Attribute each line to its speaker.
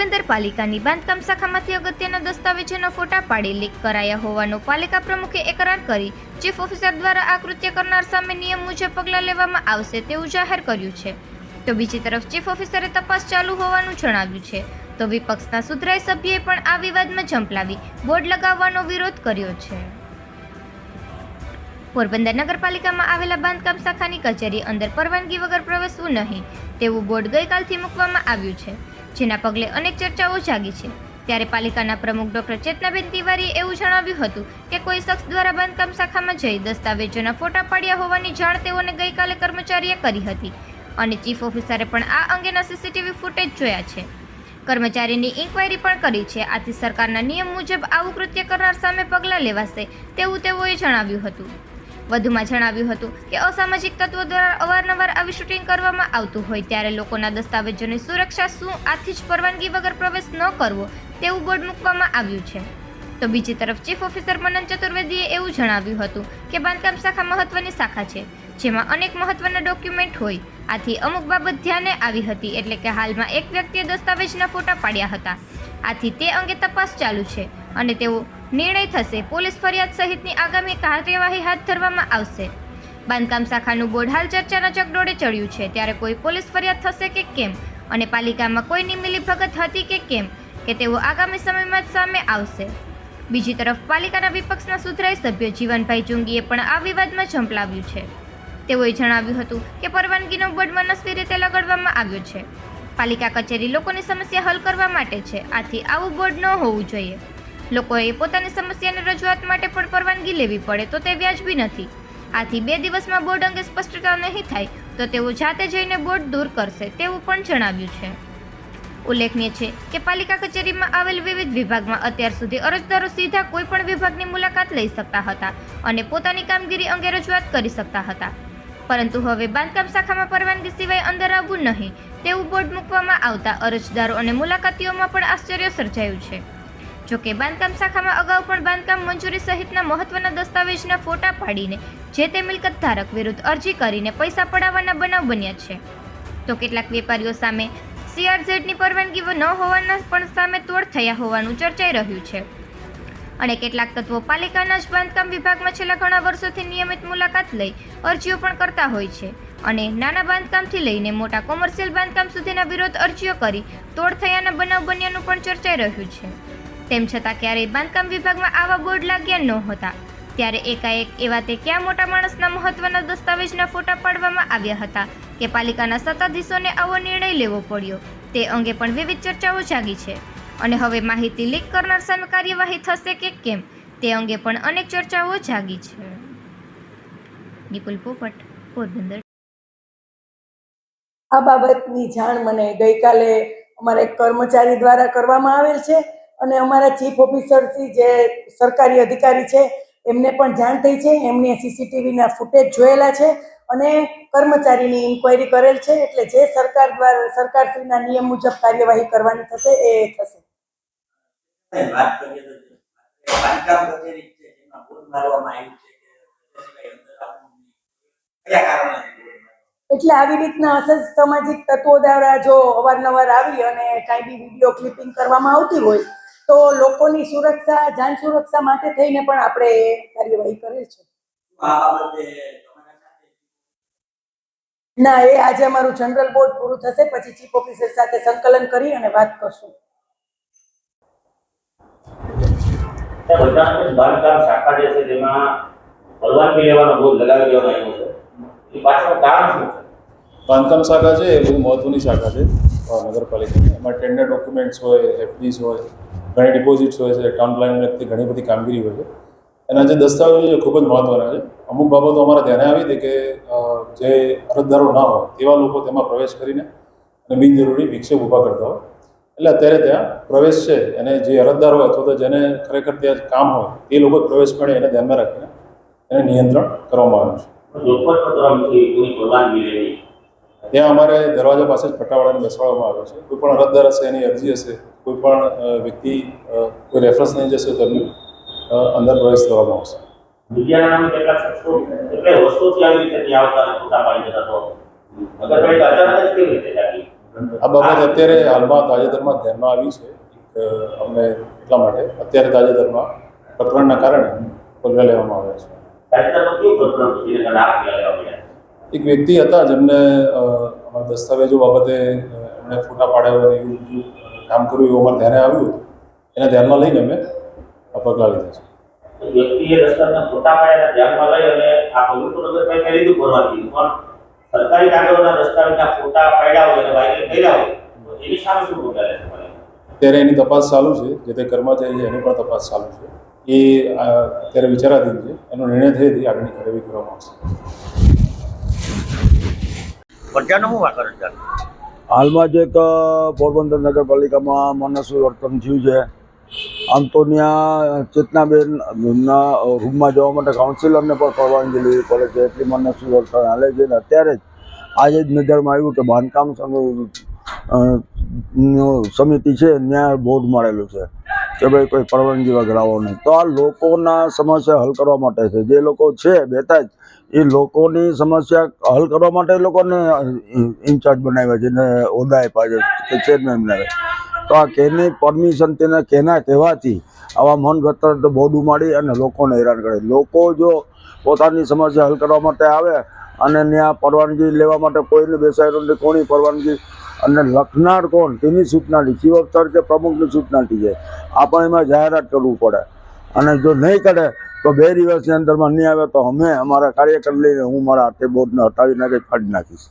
Speaker 1: પોરબંદર પાલિકાની બાંધકામ શાખામાંથી અગત્યના દસ્તાવેજોના ફોટા પાડી લીક કરાયા હોવાનો પાલિકા પ્રમુખે એકરાર કરી ચીફ ઓફિસર દ્વારા આ કૃત્ય કરનાર સામે નિયમ મુજબ પગલાં લેવામાં આવશે તેવું જાહેર કર્યું છે. તો બીજી તરફ ચીફ ઓફિસરે તપાસ ચાલુ હોવાનું જણાવ્યું છે. તો વિપક્ષના સુધરાઈ સભ્યએ પણ આ વિવાદમાં ઝંપલાવી બોર્ડ લગાવવાનો વિરોધ કર્યો છે. પોરબંદર નગરપાલિકામાં આવેલા બાંધકામ શાખાની કચેરી અંદર પરવાનગી વગર પ્રવેશવું નહીં તેવું બોર્ડ ગઈકાલથી મૂકવામાં આવ્યું છે. જેના પગલે અનેક ચર્ચાઓ જાગી છે. ત્યારે પાલિકાના પ્રમુખ ડોક્ટર ચેતનાબેન તિવારીએ એવું જણાવ્યું હતું કે કોઈ શખ્સ દ્વારા બાંધકામ શાખામાં જઈ દસ્તાવેજોના ફોટા પાડ્યા હોવાની જાણ તેઓને ગઈકાલે કર્મચારીએ કરી હતી અને ચીફ ઓફિસરે પણ આ અંગેના સીસીટીવી ફૂટેજ જોયા છે. કર્મચારીની ઇન્ક્વાયરી પણ કરી છે. આથી સરકારના નિયમ મુજબ આવું કૃત્ય કરનાર સામે પગલાં લેવાશે તેવું તેઓએ જણાવ્યું હતું. વધુમાં જણાવ્યું હતું કે અસામાજિક તત્વો દ્વારા અવારનવાર આવી શૂટિંગ કરવામાં આવતું હોય ત્યારે લોકોના દસ્તાવેજોની સુરક્ષા શું આથી જ પરવાનગી વગર પ્રવેશ ન કરવો તેવું બોર્ડ મૂકવામાં આવ્યું છે. તો બીજી તરફ ચીફ ઓફિસર મનન ચતુર્વેદીએ એવું જણાવ્યું હતું કે બાંધકામ શાખા મહત્વની શાખા છે, જેમાં અનેક મહત્વના ડોક્યુમેન્ટ હોય. આથી અમુક બાબત ધ્યાને આવી હતી એટલે કે હાલમાં એક વ્યક્તિએ દસ્તાવેજના ફોટા પાડ્યા હતા. આથી તે અંગે તપાસ ચાલુ છે અને તેવો નિર્ણય થશે. પોલીસ ફરિયાદ સહિતની આગામી કાર્યવાહી હાથ ધરવામાં આવશે. બાંધકામ શાખાનું બોર્ડ હાલ ચર્ચાના ચકડોળે ચડ્યું છે. ત્યારે કોઈ પોલીસ ફરિયાદ થશે કે કેમ? અને પાલિકામાં કોઈની મિલીભગત હતી કે કેમ? કે તેઓ આગામી સમયમાં જ સામે આવશે. બીજી તરફ, પાલિકાના વિપક્ષના સુધરાઈ સભ્ય જીવનભાઈ ચુંગીએ પણ આ વિવાદમાં ઝંપલાવ્યું છે. તેઓએ જણાવ્યું હતું કે પરવાનગીનો બોર્ડ મનસ્વી રીતે લગાડવામાં આવ્યો છે. પાલિકા કચેરી લોકોની સમસ્યા હલ કરવા માટે છે. આથી આવું બોર્ડ ન હોવું જોઈએ. લોકોએ પોતાની સમસ્યાની રજૂઆત માટે પણ પરવાનગી લેવી પડે તો તે વ્યાજબી નથી. આથી બે દિવસમાં બોર્ડ અંગે સ્પષ્ટતા નહીં થાય તો તેઓ જાતે જઈને બોર્ડ દૂર કરશે તેવું પણ જણાવ્યું છે. ઉલ્લેખનીય છે કે પાલિકા કચેરીમાં આવેલ વિવિધ વિભાગમાં અત્યાર સુધી અરજદારો સીધા કોઈ પણ વિભાગની મુલાકાત લઈ શકતા હતા અને પોતાની કામગીરી અંગે રજૂઆત કરી શકતા હતા. પરંતુ હવે બાંધકામ શાખામાં પરવાનગી સિવાય અંદર આવવું નહીં તેવું બોર્ડ મૂકવામાં આવતા અરજદારો અને મુલાકાતીઓમાં પણ આશ્ચર્ય સર્જાયું છે. જોકે બાંધકામ શાખામાં અગાઉ પણ બાંધકામ મંજૂરી સહિતના મહત્વના દસ્તાવેજના ફોટા પાડીને જે તે મિલકત ધારક વિરુદ્ધ અરજી કરીને પૈસા પડાવવાના બનાવ બન્યા છે. તો કેટલાક વેપારીઓ સામે સીઆરઝેડની પરવાનગી ન હોવાના પણ સામે તોડ થયા હોવાનું ચર્ચાઈ રહ્યું છે. અને કેટલાક તત્વો પાલિકાના જ બાંધકામ વિભાગમાં છેલ્લા ઘણા વર્ષોથી નિયમિત મુલાકાત લઈ અરજીઓ પણ કરતા હોય છે અને નાના બાંધકામથી લઈને મોટા કોમર્શિયલ બાંધકામ સુધીના વિરોધ અરજીઓ કરી તોડ થયાના બનાવ બન્યાનું પણ ચર્ચાઈ રહ્યું છે. તેમ છતાં ક્યારેય બાંધકામ વિભાગમાં આવા બોર્ડ લાગ્યા નહોતા. ત્યારે એકાએક એવા તે ક્યાં મોટા માણસના મહત્વના દસ્તાવેજના ફોટા પાડવામાં આવ્યા હતા કે પાલિકાના સત્તાધીશોને આવો નિર્ણય લેવો પડ્યો, તે અંગે પણ વિવિધ ચર્ચાઓ જાગી છે. અને હવે માહિતી લીક કરનાર સામે કાર્યવાહી થશે કે કેમ, તે અંગે પણ અનેક ચર્ચાઓ જાગી છે. નિપુલ પોપટ, પોરબંદર.
Speaker 2: આ બાબતની જાણ મને ગઈકાલે અમારા એક કર્મચારી દ્વારા કરવામાં આવેલ છે. અને અમારા ચીફ ઓફિસરથી જે સરકારી અધિકારી છે એમને પણ જાણ થઈ છે. એમને સીસીટીવીના ફૂટેજ જોયેલા છે અને કર્મચારીની ઇન્ક્વાયરી કરેલ છે. એટલે જે સરકાર દ્વારા સરકારશ્રીના નિયમ મુજબ કાર્યવાહી કરવાની થશે એ થશે.
Speaker 3: વાત કરીએ તો બાંધકામ કચેરી છે જેમાં મારવામાં આવ્યું છે
Speaker 2: એટલે આવી રીતના અસામાજિક તત્વો દ્વારા જો અવારનવાર આવી અને કાંઈ બી વીડિયો ક્લિપિંગ કરવામાં આવતી હોય તો લોકોની સુરક્ષા જાન સુરક્ષા માટે થઈને પણ આપણે કાર્યવાહી કરેલ છે.
Speaker 3: આવ્યું? આ બાબતે તમારા સાથે
Speaker 2: ના એ આજે અમારું જનરલ બોર્ડ પૂરું થશે પછી ચીફ ઓફિસર સાથે સંકલન કરી અને વાત કરશું.
Speaker 4: બાંધકામ શાખા જે છે તેમાં પરવાનગી લેવાનો બોર્ડ લગાવી દેવામાં આવ્યો છે. એ પાછળનું કારણ શું છે?
Speaker 5: બાંધકામ શાખા છે એ બહુ મહત્વની શાખા છે નગરપાલિકાની. એમાં ટેન્ડર ડોક્યુમેન્ટ્સ હોય એફડીઝ હોય ઘણી ડિપોઝિટ્સ હોય છે ટાઉન પ્લાનિંગ લગતી ઘણી બધી કામગીરી હોય છે. એના જે દસ્તાવેજો છે ખૂબ જ મહત્વના છે. અમુક બાબતો અમારા ધ્યાને આવી હતી કે જે અરજદારો ના હોય, તેવા લોકો તેમાં પ્રવેશ કરીને અને બિનજરૂરી વિક્ષેપ ઊભા કરતા હોય. એટલે અત્યારે ત્યાં પ્રવેશ છે અને જે અરજદાર હોય અથવા તો જેને ખરેખર ત્યાં કામ હોય, એ લોકો પ્રવેશ મળે એને ધ્યાનમાં રાખીને એને નિયંત્રણ કરવામાં આવ્યું છે. ત્યાં અમારે દરવાજા પાસે જ પટ્ટાવાળાને બેસાડવામાં આવે છે. કોઈ પણ અરજદાર હશે, એની અરજી હશે કોઈ પણ વ્યક્તિ કોઈ રેફરન્સ નહીં જશે તો એમને અંદર પ્રવેશ કરવામાં આવશે.
Speaker 4: મીડિયાના કેટલાક શખ્સો કેટલાય વર્ષોથી આવી રીતે ત્યાં આવતા અને પાડી જતા તો નગરપાલિકા અચાનક જ કેવી રીતે જાગી?
Speaker 5: આ બાબત અત્યારે હાલમાં તાજેતરમાં ધ્યાનમાં આવી છે. અમને એટલા માટે અત્યારે તાજેતરમાં પ્રકરણના કારણે પગલાં લેવામાં આવ્યા છે. એક વ્યક્તિ હતા જેમને અમારા દસ્તાવેજો બાબતે એમણે ફોટા પાડ્યા અને એવું કામ કર્યું એવું અમારે ધ્યાને આવ્યું હતું. એને ધ્યાનમાં લઈને અમે આ પગલાં લીધા છે.
Speaker 4: વ્યક્તિએ દસ્તાવેજના ફોટા પાડ્યા ધ્યાનમાં લઈ અને આ પગલું તો નગરપાલિકાએ લીધું પરવાનગી પણ સરકારી કાગળોના દસ્તાવેજના ખોટા પાડ્યા હોય અને વાયરલ કર્યા હોય એની સામે શું પગલાં લેશે
Speaker 5: અત્યારે એની તપાસ ચાલુ છે. જે તે કર્મચારી છે એની પણ તપાસ ચાલુ છે. એ અત્યારે વિચારાધીન છે. એનો નિર્ણય થયેથી આગળની કાર્યવાહી કરવામાં આવશે.
Speaker 3: પ્રજાનું હું વાકર
Speaker 6: હાલમાં જ એક પોરબંદર નગરપાલિકામાં મનસ્વી વર્તન થયું છે. આમ તો ત્યાં ચેતનાબેનના રૂમમાં જવા માટે કાઉન્સિલરને પણ પરવાનગી લેવી પડે છે એટલી મનસ્વી વર્તન હાલે છે ને અત્યારે જ આજે જ નજરમાં આવ્યું કે બાંધકામ સમ- સમિતિ છે ત્યાં બોર્ડ મળેલું છે. કે ભાઈ કોઈ પરવાનગી વગર નહીં. તો આ લોકોના સમસ્યા હલ કરવા માટે છે. જે લોકો છે બેતા જ એ લોકોની સમસ્યા હલ કરવા માટે એ લોકોને ઇન્ચાર્જ બનાવ્યા છે ને હોદ્દા આપ્યા છે કે ચેરમેન બનાવ્યા. તો આ કેની પરમિશન તેને કેના કહેવાથી આવા મન ગતર બોર્ડ ઉમાડી અને લોકોને હેરાન કરે. લોકો જો પોતાની સમસ્યા હલ કરવા માટે આવે અને ત્યાં પરવાનગી લેવા માટે કોઈને બેસાડ્યું નથી, કોની પરવાનગી અને લખનાર કોણ? તેની સૂચનાથી ચીફ ઓફિસર કે પ્રમુખની સૂચના છે. આપણે એમાં જાહેરાત કરવું પડે. અને જો નહીં કરે, તો બે દિવસની અંદરમાં નહીં આવે, તો અમે અમારા કાર્યકર લઈને હું મારા હાથે બોર્ડને હટાવી નાખી કાઢી નાખીશ.